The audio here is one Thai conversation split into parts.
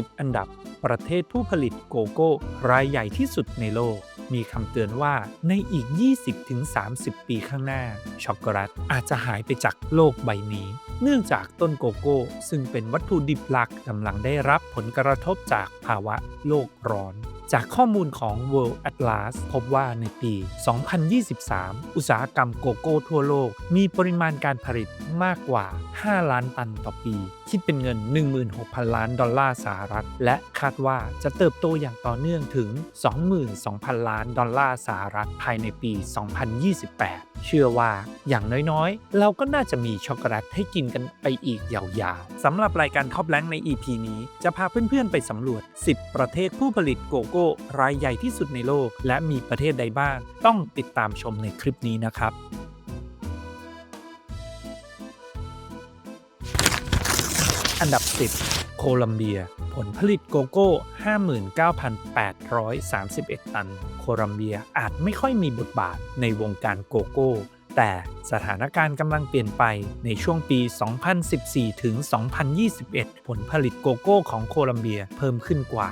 10 อันดับ ประเทศผู้ผลิตโกโก้ รายใหญ่ที่สุดในโลก มีคำเตือนว่าในอีก 20-30 ปีข้างหน้า ช็อกโกแลตอาจจะหายไปจากโลกใบนี้ เนื่องจากต้นโกโก้ ซึ่งเป็นวัตถุดิบหลักกำลังได้รับผลกระทบจากภาวะโลกร้อน จากข้อมูลของ World Atlas พบว่าในปี 2023 อุตสาหกรรมโกโก้ทั่วโลก มีปริมาณการผลิตมากกว่า 5 ล้านตันต่อปี คิดเป็นเงิน 16,000 ล้านดอลลาร์สหรัฐ และคาดว่าจะเติบโตอย่างต่อเนื่องถึง 22,000 ล้านดอลลาร์สหรัฐภายในปี 2028 เชื่อว่าอย่างน้อยๆ เราก็น่าจะมีช็อกโกแลตให้กินกันไปอีกยาวๆสำหรับรายการท็อปแลงใน EP นี้จะพาเพื่อนๆไปสำรวจ 10 ประเทศผู้ผลิตโกโก้รายใหญ่ที่สุดในโลก และมีประเทศใดบ้าง ต้องติดตามชมในคลิปนี้นะครับอันดับ 10 โคลัมเบีย ผลผลิตโกโก้ 59,831 ตัน โคลัมเบียอาจไม่ค่อยมีบทบาทในวงการโกโก้ แต่สถานการณ์กำลังเปลี่ยนไปในช่วงปี 2014 ถึง 2021 ผลผลิตโกโก้ของโคลัมเบียเพิ่มขึ้นกว่า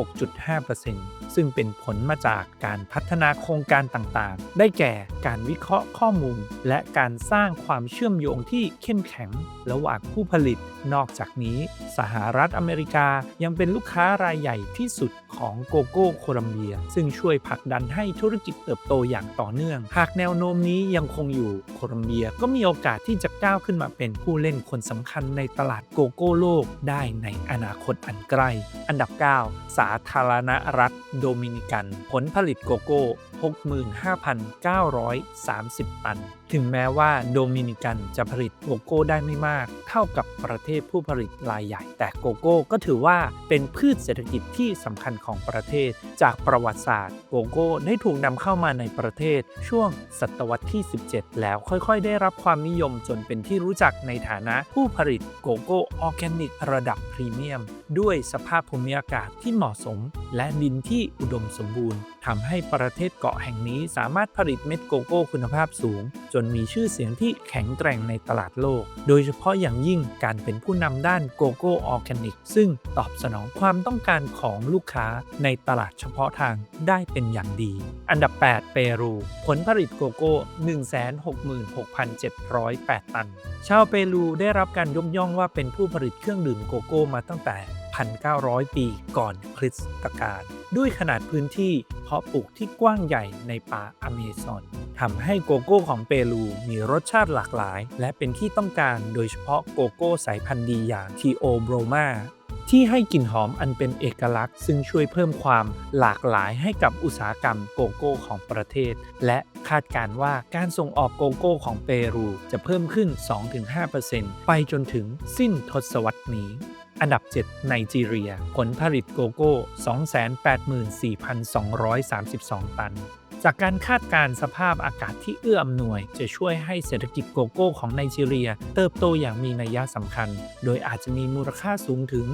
36.5%ซึ่งเป็นผลมาจากการพัฒนาโครงการต่างๆ ได้แก่การวิเคราะห์ข้อมูล และการสร้างความเชื่อมโยงที่เข้มแข็ง ระหว่างผู้ผลิต นอกจากนี้ สหรัฐอเมริกายังเป็นลูกค้ารายใหญ่ที่สุดของโกโก้โคลัมเบีย ซึ่งช่วยผลักดันให้ธุรกิจเติบโตอย่างต่อเนื่อง หากแนวโน้มนี้ยังคงอยู่โคลอมเบีย ก็มีโอกาสที่จะก้าวขึ้นมาเป็นผู้เล่นคนสำคัญในตลาดโกโก้โลกได้ในอนาคตอันใกล้ อันดับ 9 สาธารณรัฐโดมินิกัน ผลผลิตโกโก้ 65,930 ตัน ถึงแม้ว่าโดมินิกันจะผลิตโกโก้ได้ไม่มาก เท่ากับประเทศผู้ผลิตรายใหญ่ แต่โกโก้ก็ถือว่าเป็นพืชเศรษฐกิจที่สำคัญของประเทศ จากประวัติศาสตร์ โกโก้ได้ถูกนำเข้ามาในประเทศช่วงศตวรรษที่ 17 แล้วค่อยๆ ได้รับความนิยมจนเป็นที่รู้จักในฐานะผู้ผลิตโกโก้ออร์แกนิกระดับพรีเมียม ด้วยสภาพภูมิอากาศที่เหมาะสม และดินที่อุดมสมบูรณ์ทำให้ประเทศเกาะาะแห่งนี้สามารถผลิตเม็ดโกโก้คุณภาพสูง จนมีชื่อเสียงที่แข็งแกร่งในตลาดโลก โดยเฉพาะอย่างยิ่งการเป็นผู้นำด้านโกโก้ออร์แกนิก ซึ่งตอบสนองความต้องการของลูกค้าในตลาดเฉพาะทางได้เป็นอย่างดี อันดับ 8 เปรู ผลผลิตโกโก้ 166,708 ตัน ชาวเปรูได้รับการยกย่องว่าเป็นผู้ผลิตเครื่องดื่มโกโก้มาตั้งแต่ 1,900 ปีก่อนคริสตกาลด้วยขนาดพื้นที่เพาะปลูกที่กว้างใหญ่ในป่าอเมซอนทำให้โกโก้ของเปรูมีรสชาติหลากหลาย และเป็นที่ต้องการโดยเฉพาะโกโก้สายพันธุ์ดีอย่างทีโอโบรมาที่ให้กลิ่นหอมอันเป็นเอกลักษณ์ ซึ่งช่วยเพิ่มความหลากหลายให้กับอุตสาหกรรมโกโก้ของประเทศ และคาดการณ์ว่าการส่งออกโกโก้ของเปรูจะเพิ่มขึ้น 2-5%ไปจนถึงสิ้นทศวรรษนี้ อันดับ 7 ไนจีเรีย ผลผลิตโกโก้ 284,232 ตัน จากการคาดการณ์สภาพอากาศที่เอื้ออำนวย จะช่วยให้เศรษฐกิจโกโก้ของไนจีเรีย เติบโตอย่างมีนัยสำคัญ โดยอาจจะมีมูลค่าสูงถึง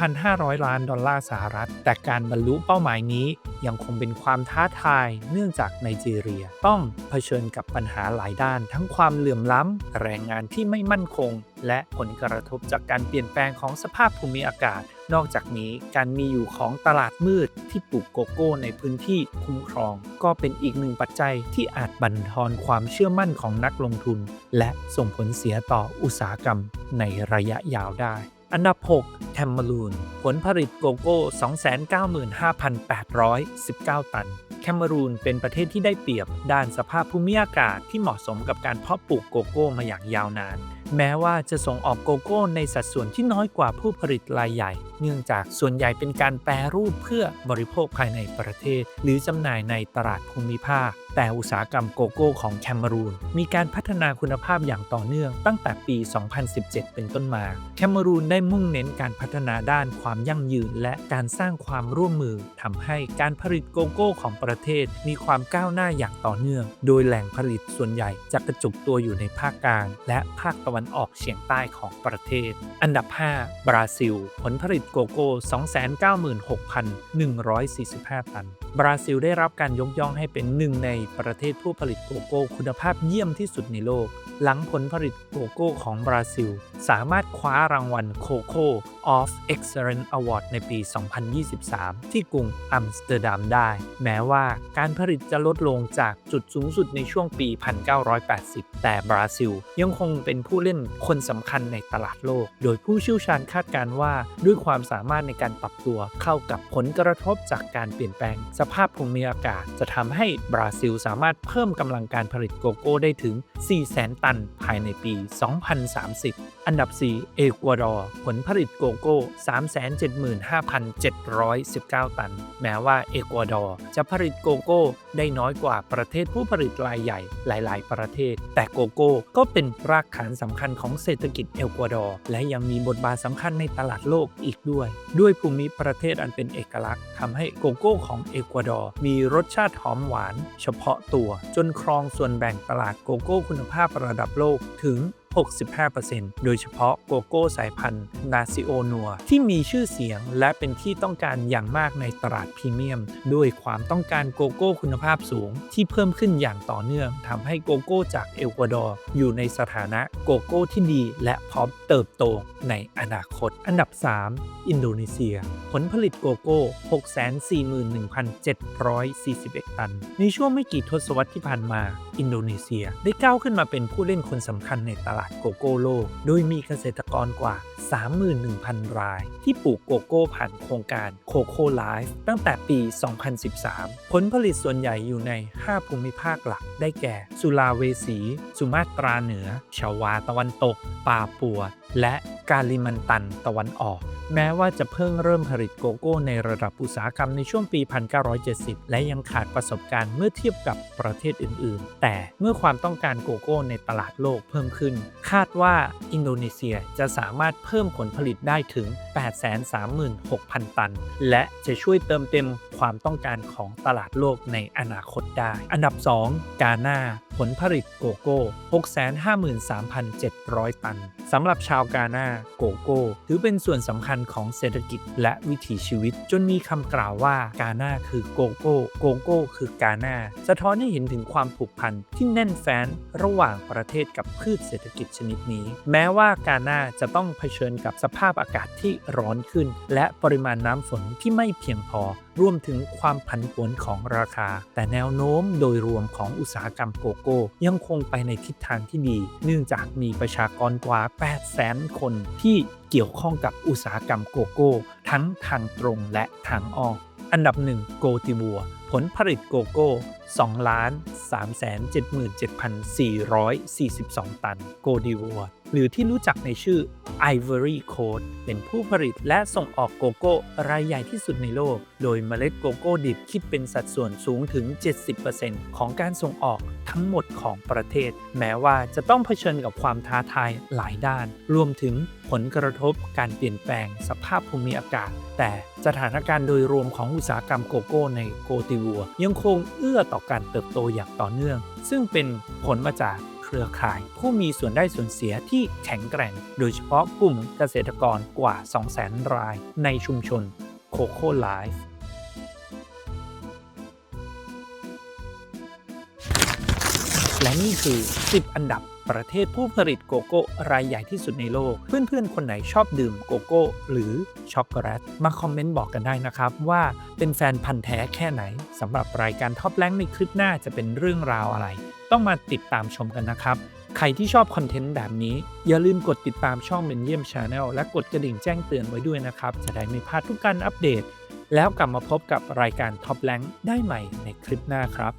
2,500 ล้านดอลลาร์สหรัฐ แต่การบรรลุเป้าหมายนี้ยังคงเป็นความท้าทายเนื่องจากไนจีเรีย ต้องเผชิญกับปัญหาหลายด้าน ทั้งความเหลื่อมล้ำแรงงานที่ไม่มั่นคง และผลกระทบจากการเปลี่ยนแปลงของสภาพภูมิอากาศ นอกจากนี้การมีอยู่ของตลาดมืดที่ปลูกโกโก้ในพื้นที่คุ้มครอง ก็เป็นอีกหนึ่งปัจจัยที่อาจบั่นทอนความเชื่อมั่นของนักลงทุน และส่งผลเสียต่ออุตสาหกรรมในระยะยาวได้อันดับ 6 แคมเมรูน ผลผลิตโกโก้ 295,819 ตัน แคมเมรูนเป็นประเทศที่ได้เปรียบด้านสภาพภูมิอากาศที่เหมาะสมกับการเพาะปลูกโกโก้มาอย่างยาวนาน แม้ว่าจะส่งออกโกโก้ในสัดส่วนที่น้อยกว่าผู้ผลิตรายใหญ่ เนื่องจากส่วนใหญ่เป็นการแปรรูปเพื่อบริโภคภายในประเทศ หรือจำหน่ายในตลาดภูมิภาค แต่อุตสาหกรรมโกโก้ของแคมเมรูน มีการพัฒนาคุณภาพอย่างต่อเนื่องตั้งแต่ปี 2017 เป็นต้นมา แคมเมรูนได้มุ่งเน้นการพัฒนาด้านความยั่งยืน และการสร้างความร่วมมือทำให้การผลิตโกโก้ของประเทศ มีความก้าวหน้าอย่างต่อเนื่อง โดยแหล่งผลิตส่วนใหญ่จะกระจุกตัวอยู่ในภาคกลาง และภาคตะวันออกเฉียงใต้ของประเทศ อันดับ 5 บราซิล ผลผลิตโกโก้ 296,145 ตัน บราซิลได้รับการยกย่องให้เป็นหนึ่งในประเทศผู้ผลิตโกโก้คุณภาพเยี่ยมที่สุดในโลก หลังผลผลิตโกโก้ของบราซิล สามารถคว้ารางวัล Coco of Excellence Award ในปี 2023 ที่กรุงอัมสเตอร์ดัมได้ แม้ว่าการผลิตจะลดลงจากจุดสูงสุดในช่วงปี 1980 แต่บราซิล ยังคงเป็นผู้เล่นคนสำคัญในตลาดโลก โดยผู้เชี่ยวชาญคาดการณ์ว่า ด้วยความสามารถในการปรับตัวเข้ากับผลกระทบจากการเปลี่ยนแปลง สภาพภูมิอากาศ จะทำให้บราซิลสามารถเพิ่มกำลังการผลิตโกโก้ได้ถึง 400,000 ตันภายในปี 2030อันดับ 4 เอกวาดอร์ผลผลิตโกโก้ 375,719 ตัน แม้ว่าเอกวาดอร์จะผลิตโกโก้ได้น้อยกว่าประเทศผู้ผลิตรายใหญ่หลาย ๆ ประเทศ แต่โกโก้ก็เป็นรากฐานสำคัญของเศรษฐกิจเอกวาดอร์และยังมีบทบาทสำคัญในตลาดโลกอีกด้วย ด้วยภูมิประเทศอันเป็นเอกลักษณ์ทำให้โกโก้ของเอกวาดอร์มีรสชาติหอมหวาน เฉพาะตัว จนครองส่วนแบ่งตลาดโกโก้คุณภาพระดับโลกถึง 65%โดยเฉพาะโกโก้สายพันธุ์นาซิโอนัวที่มีชื่อเสียงและเป็นที่ต้องการอย่างมากในตลาดพรีเมียม ด้วยความต้องการโกโก้คุณภาพสูง ที่เพิ่มขึ้นอย่างต่อเนื่องทำให้โกโก้จากเอกวาดอร์อยู่ในสถานะโกโก้ที่ดี และพร้อมเติบโตในอนาคต อันดับ 3 อินโดนีเซีย ผลผลิตโกโก้ 641,741 ตัน ในช่วงไม่กี่ทศวรรษที่ผ่านมา อินโดนีเซียได้ก้าวขึ้นมาเป็นผู้เล่นคนสำคัญในตลาดโกโก้โลก โดยมีเกษตรกรกว่า 31,000 ราย ที่ปลูกโกโก้ผ่านโครงการโคโค่ไลฟ์ตั้งแต่ปี 2013 ผลผลิตส่วนใหญ่อยู่ใน 5 ภูมิภาคหลัก ได้แก่ สุลาเวสี สุมาตราเหนือ ชาวาตะวันตกปาปัว และ กาลิมันตันตะวันออก แม้ว่าจะเพิ่งเริ่มผลิตโกโก้ในระดับอุตสาหกรรมในช่วงปี 1970 และยังขาดประสบการณ์เมื่อเทียบกับประเทศอื่น ๆ แต่เมื่อความต้องการโกโก้ในตลาดโลกเพิ่มขึ้น คาดว่าอินโดนีเซียจะสามารถเพิ่มผลผลิตได้ถึง 836,000 ตัน และจะช่วยเติมเต็ม ความต้องการของตลาดโลกในอนาคตได้ อันดับ 2 กาหน้า ผลผลิตโกโก้ 653,700 ตันสำหรับชาวกาหน้าโกโก้ ถือเป็นส่วนสำคัญของเศรษฐกิจและวิถีชีวิต จนมีคำกล่าวว่ากาหน้าคือโกโก้โกโก้คือกาหน้า สะท้อนให้เห็นถึงความผูกพันที่แน่นแฟ้นระหว่างประเทศกับพืชเศรษฐกิจชนิดนี้ แม้ว่ากาหน้าจะต้องเผชิญกับสภาพอากาศที่ร้อนขึ้น และปริมาณน้ำฝนที่ไม่เพียงพอ รวมถึงความผันผวนของราคา แต่แนวโน้มโดยรวมของอุตสาหกรรมโกโก้ยังคงไปในทิศทางที่ดี เนื่องจากมีประชากรกว่า 800,000 คนที่เกี่ยวข้องกับอุตสาหกรรมโกโก้ ทั้งทางตรงและทางอ้อมอันดับหนึ่งโกติบัว ผลผลิตโกโก้2ล้าน377,442 ตัน โกดิวัว หรือที่รู้จักในชื่อ Ivory Coast เป็นผู้ผลิตและส่งออกโกโก้รายใหญ่ที่สุดในโลก โดยเมล็ดโกโก้ดิบคิดเป็นสัดส่วนสูงถึง 70%ของการส่งออกทั้งหมดของประเทศ แม้ว่าจะต้องเผชิญกับความท้าทายหลายด้าน รวมถึงผลกระทบการเปลี่ยนแปลงสภาพภูมิอากาศ แต่สถานการณ์โดยรวมของอุตสาหกรรมโกโก้ในโกติวัว ยังคงเอื้อต่อการเติบโตอย่างต่อเนื่อง ซึ่งเป็นผลมาจาก เครือข่าย ผู้มีส่วนได้ส่วนเสียที่แข็งแกร่ง โดยเฉพาะกลุ่มเกษตรกรกว่า 200,000 รายในชุมชนโคโค่ไลฟ์และนี่คือ 10 อันดับ ประเทศผู้ผลิตโกโก้รายใหญ่ที่สุดในโลก เพื่อนๆ คนไหนชอบดื่มโกโก้ หรือช็อกโกแลตมาคอมเมนต์บอกกันได้นะครับ ว่าเป็นแฟนพันธ์แท้แค่ไหนสำหรับรายการท็อปแลงในคลิปหน้าจะเป็นเรื่องราวอะไร ต้องมาติดตามชมกันนะครับ ใครที่ชอบคอนเทนต์แบบนี้ อย่าลืมกดติดตามช่องเบนเยี่ยมชาแนลและกดกระดิ่งแจ้งเตือนไว้ด้วยนะครับจะได้ไม่พลาดทุกการอัปเดต แล้วกลับมาพบกับรายการท็อปแลงได้ใหม่ในคลิปหน้าครับ